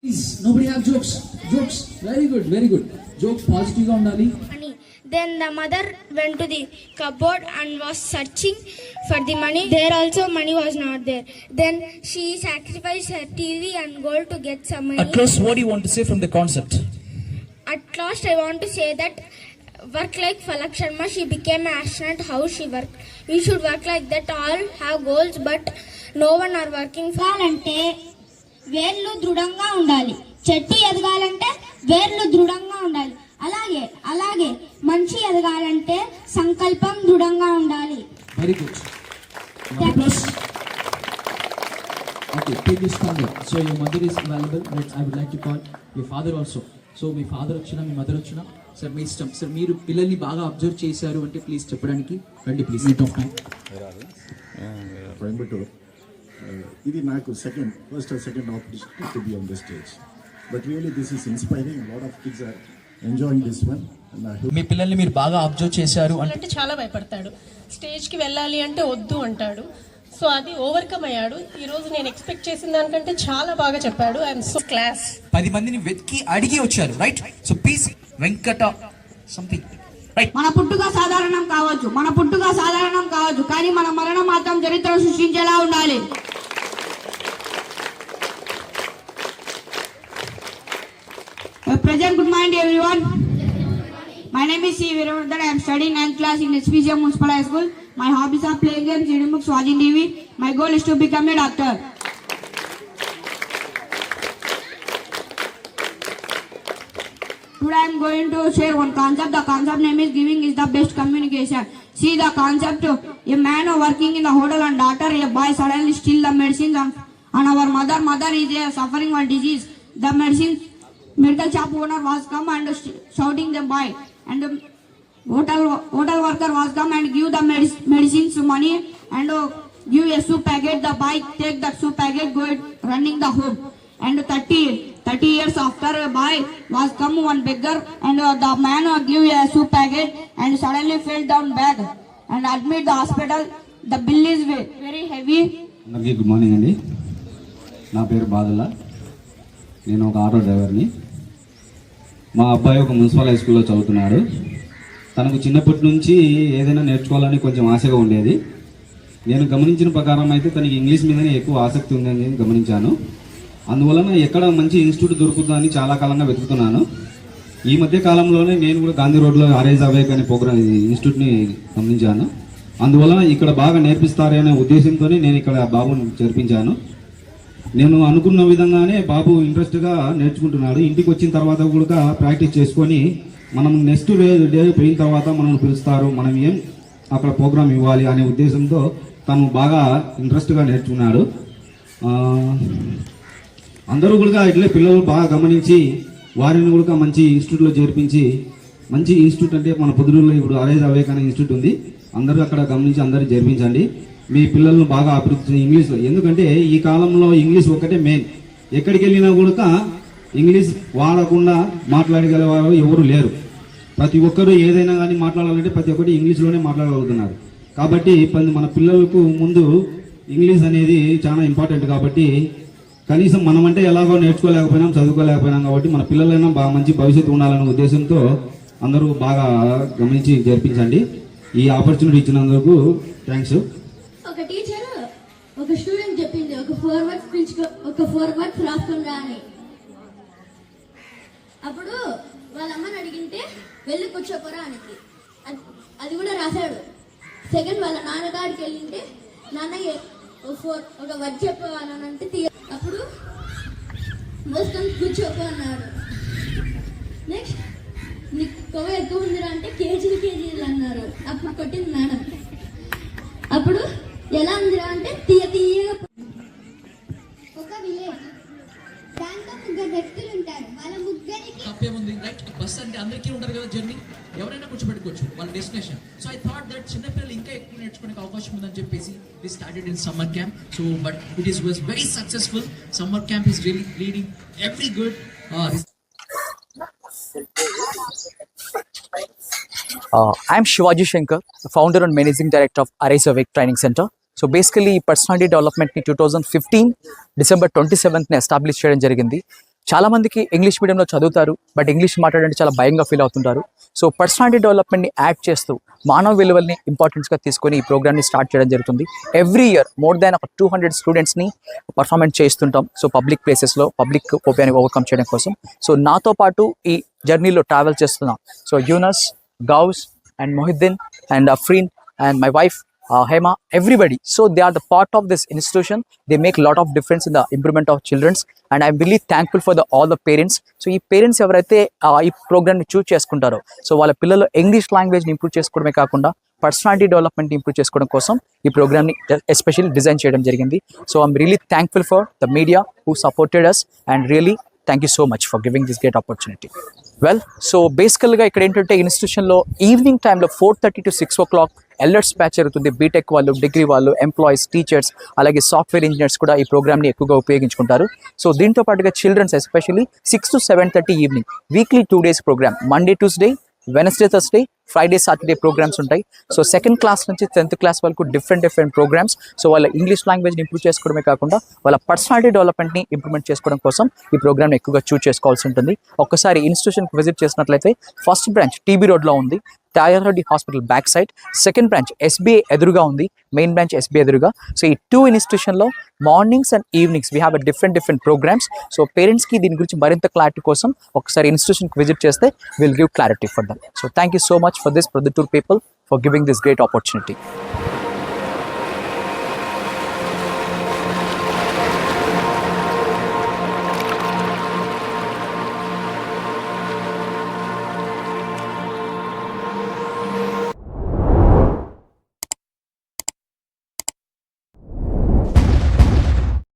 Please, nobody have jokes. Jokes. Very good, very good. Jokes positive on Dali. Then the mother went to the cupboard and was searching for the money. There also money was not there. Then she sacrificed her TV and gold to get some money. At last, what do you want to say from the concept? At last, I want to say that work like Falak Sharma. She became an astronaut. How she worked. We should work like that. All have goals, but no one are working for. Volunteer. వేర్లు దృఢంగా ఉండాలి చెట్టు ఎదగాలంటే వేర్లు దృఢంగా ఉండాలి అలాగే అలాగే మనిషి ఎదగాలంటే సంకల్పం దృఢంగా ఉండాలి Very good. Now, plus. Okay, take this thunder. So your mother is available. Let's, I would like to call your father also. So me father వచ్చినా మీ మదర్ వచ్చినా సార్ మీ ఇష్టం సార్ మీరు పిల్లల్ని బాగా అబ్జర్వ్ చేశారు అంటే ప్లీజ్ చెప్పడానికి రండి please meet of time Coimbatore ఇది నాకు second first or second opportunity to be on the stage but really this is inspiring lot of kids are enjoying this one and మీ పిల్లల్ని మీరు బాగా అబ్జర్వ్ చేశారు అంటే అంటే చాలా భయపడతాడు. స్టేజ్కి వెళ్ళాలి అంటే వద్దు అంటాడు. సో అది ఓవర్కమ్ అయ్యాడు. ఈ రోజు నేను ఎక్స్పెక్ట్ చేసిన దానికంటే చాలా బాగా చెప్పాడు. ఐఎమ్ సో క్లాస్ పది మందిని వెతికి అడిగి వచ్చారు right so please Venkata something right మన పుట్టుక సాధారణం కావచ్చు. మన పుట్టుక సాధారణం కావచ్చు. కానీ మన మరణం మాత్రం చరిత్ర సృష్టించేలా ఉండాలి. Name is C. Viravardhan. I am studying 9th class in SPGM Municipal High School. My hobbies are playing games, reading books, watching TV. My goal is to become a doctor. Today I am going to share one concept. The concept name is giving is the best communication. See the concept. A man working in the hotel and daughter, a boy suddenly steal the medicines and, and our mother, mother is uh, suffering one disease. The medicine medical shop owner was come and shouting the boy and the hotel hotel worker was come and give the medic- medicines money and uh, give a soup packet. The boy take the soup packet, go running the home. And 30, 30 years after a boy was come one beggar and uh, the man uh, give a soup packet and suddenly fell down back and admit the hospital. The bill is ve- very heavy. అందరికీ good morning అండి నా పేరు బాదుల్లా నేను ఒక auto డ్రైవర్ని మా అబ్బాయి ఒక మున్సిపల్ హై స్కూల్లో చదువుతున్నాడు. తనకు చిన్నప్పటి నుంచి ఏదైనా నేర్చుకోవాలని కొంచెం ఆశగా ఉండేది. నేను గమనించిన ప్రకారం అయితే తనకి ఇంగ్లీష్ మీదనే ఎక్కువ ఆసక్తి ఉందని గమనించాను. అందువలన ఎక్కడ మంచి ఇన్స్టిట్యూట్ దొరుకుతుందని చాలా కాలంగా వెతుకుతున్నాను. ఈ మధ్య కాలంలోనే నేను కూడా గాంధీ రోడ్లో ఆర్ఐజ్ అవేక్ అనే ప్రోగ్రామ్ ఇన్స్టిట్యూట్ని గమనించాను. అందువలన ఇక్కడ బాగా నేర్పిస్తారనే ఉద్దేశంతోనే నేను ఇక్కడ బాబుని చేర్పించాను. నేను అనుకున్న విధంగానే బాబు ఇంట్రెస్ట్గా నేర్చుకుంటున్నాడు. ఇంటికి వచ్చిన తర్వాత కూడా ప్రాక్టీస్ చేసుకొని మనం నెక్స్ట్ డే డే పోయిన తర్వాత మనల్ని పిలుస్తారు. మనం ఏం అక్కడ ప్రోగ్రామ్ ఇవ్వాలి అనే ఉద్దేశంతో తను బాగా ఇంట్రెస్ట్గా నేర్చుకున్నాడు. అందరూ కూడా ఇట్లే పిల్లలు బాగా గమనించి వారిని కూడా మంచి ఇన్స్టిట్యూట్లో చేర్పించి మంచి ఇన్స్టిట్యూట్ అంటే మన పొద్దుటూరులో ఇప్పుడు అరేజ్ అవేకాన ఇన్స్టిట్యూట్ ఉంది. అందరూ అక్కడ గమనించి అందరూ జరిపించండి. మీ పిల్లలను బాగా అభివృద్ధి ఇంగ్లీష్లో ఎందుకంటే ఈ కాలంలో ఇంగ్లీష్ ఒకటే మెయిన్. ఎక్కడికి వెళ్ళినా కూడా ఇంగ్లీష్ వాడకుండా మాట్లాడగలిగే ఎవరు లేరు. ప్రతి ఒక్కరూ ఏదైనా కానీ మాట్లాడాలంటే ప్రతి ఒక్కటి ఇంగ్లీష్లోనే మాట్లాడగలుగుతున్నారు. కాబట్టి పది- మన పిల్లలకు ముందు ఇంగ్లీష్ అనేది చాలా ఇంపార్టెంట్ కాబట్టి కనీసం మనమంటే ఎలాగో నేర్చుకోలేకపోయినాం చదువుకోలేకపోయినాం కాబట్టి మన పిల్లలైనా బాగా మంచి భవిష్యత్తు ఉండాలనే ఉద్దేశంతో అందరూ బాగా గమనించి జరిపించండి. ఈ ఆపర్చునిటీ ఇచ్చినందుకు థ్యాంక్స్. ఒక టీచర్ ఒక స్టూడెంట్ చెప్పింది ఒక ఫోర్ వర్డ్స్ పిలుచుకో ఒక ఫోర్ వర్డ్స్ రాసుకొని అని. అప్పుడు వాళ్ళ అమ్మని అడిగింటే వెళ్ళి కూర్చోపోరా అనికి అది- కూడా రాశాడు. సెకండ్ వాళ్ళ నాన్నగారికి వెళ్ళింటే నాన్న ఒక ఫోర్ ఒక వర్డ్ చెప్పవాలని అంటే తీ అప్పుడు మోసుకొని కూర్చోపో అన్నాడు. నెక్స్ట్ కొవ్వు ఎక్కువ ఉందిరా అంటే కేజీలు కేజీలు అన్నారు. అప్పుడు కొట్టింది మేడం. అప్పుడు ఎలా ఉందిరా అంటే తీయ తీయగా ఒక విలేజ్. దాంట్లో ముగ్గురు వ్యక్తులు ఉంటారు. వాళ్ళ ముగ్గురికి తప్పేముంది రైట్ బస్ అంటే అందరికీ ఉంటారు కదా జర్నీ ఎవరైనా కూర్చోబెట్టుకోవచ్చు. వాళ్ళ destination so I thought that చిన్నపిల్లలు ఇంకా ఎక్కువ నేర్చుకునే అవకాశం ఉందని చెప్పేసి we started in summer camp so but it is was very successful summer camp is really leading every good I'm Shivaji Shankar founder and managing director of director awake training centre so basically personality డెవలప్మెంట్ని two thousand fifteen December twenty సెవెంత్ని establish చేయడం జరిగింది. చాలామందికి English మీడియంలో చదువుతారు but English మాట్లాడంటే చాలా భయంగా feel అవుతుంటారు. So personality డెవలప్మెంట్ని add చేస్తూ మానవ విలువల్ని ఇంపార్టెన్స్గా తీసుకొని ఈ ప్రోగ్రామ్ని స్టార్ట్ చేయడం జరుగుతుంది. ఎవ్రీ ఇయర్ మోర్ దాన్ ఒక టూ హండ్రెడ్ స్టూడెంట్స్ని పర్ఫార్మెన్స్ చేస్తుంటాం. సో పబ్లిక్ ప్లేసెస్లో పబ్లిక్ ఓపెన్ ఓవర్కమ్ చేయడం కోసం. సో నాతో పాటు ఈ జర్నీలో ట్రావెల్ చేస్తున్నాం so Yunus Ghouse and Mohiddin and Afreen and my wife uh, Hema, everybody. So they are the part of this institution. They make a lot of difference in the improvement of children's. And I'm really thankful for the all the parents. So ఈ parents ఎవరైతే ఈ ప్రోగ్రామ్ని చూస్ చేసుకుంటారో so వాళ్ళ పిల్లలు English లాంగ్వేజ్ని improve చేసుకోవడమే కాకుండా పర్సనాలిటీ డెవలప్మెంట్ ఇంప్రూవ్ చేసుకోవడం కోసం ఈ ప్రోగ్రామ్ని ఎస్పెషల్లీ డిజైన్ చేయడం జరిగింది so I'm really thankful for the media who supported us and really thank you so much for giving this great opportunity well so బేసికల్గా ఇక్కడ ఏంటంటే ఇన్స్టిట్యూషన్లో ఈవినింగ్ టైంలో four thirty to six o'clock elders batch జరుగుతుంది. BTech వాళ్ళు degree వాళ్ళు employees teachers అలాగే software engineers కూడా ఈ ప్రోగ్రామ్ని ఎక్కువగా ఉపయోగించుకుంటారు. సో దీంతో పాటుగా childrens especially six to seven thirty evening weekly two days program Monday Tuesday Wednesday Thursday Friday Saturday programmes ఉంటాయి. సో సెకండ్ క్లాస్ నుంచి టెన్త్ క్లాస్ వరకు డిఫరెంట్ డిఫరెంట్ ప్రోగ్రామ్స్ సో వాళ్ళ ఇంగ్లీష్ లాంగ్వేజ్ని ఇంప్రూవ్ చేసుకోవడమే కాకుండా వాళ్ళ పర్సనాలిటీ డెవలప్మెంట్ని ఇంప్రూవ్మెంట్ చేసుకోవడం కోసం ఈ ప్రోగ్రామ్ ఎక్కువగా చూస్ చేసుకోవాల్సి ఉంటుంది. ఒక్కసారి ఇన్స్టిట్యూషన్కి విజిట్ చేసినట్లయితే ఫస్ట్ బ్రాంచ్ టీబీ రోడ్లో ఉంది. Tayareddy hospital back side second branch SBI ఎదురుగా ఉంది. మెయిన్ బ్రాంచ్ ఎస్బీఐ ఎదురుగా. సో ఈ two ఇన్స్టిట్యూషన్లో mornings and evenings we have a different different programmes so పేరెంట్స్కి దీని గురించి మరింత క్లారిటీ కోసం ఒకసారి ఇన్స్టిట్యూషన్కి విజిట్ చేస్తే will give clarity for them so thank you so much for this, Pradipur people, for giving this great opportunity.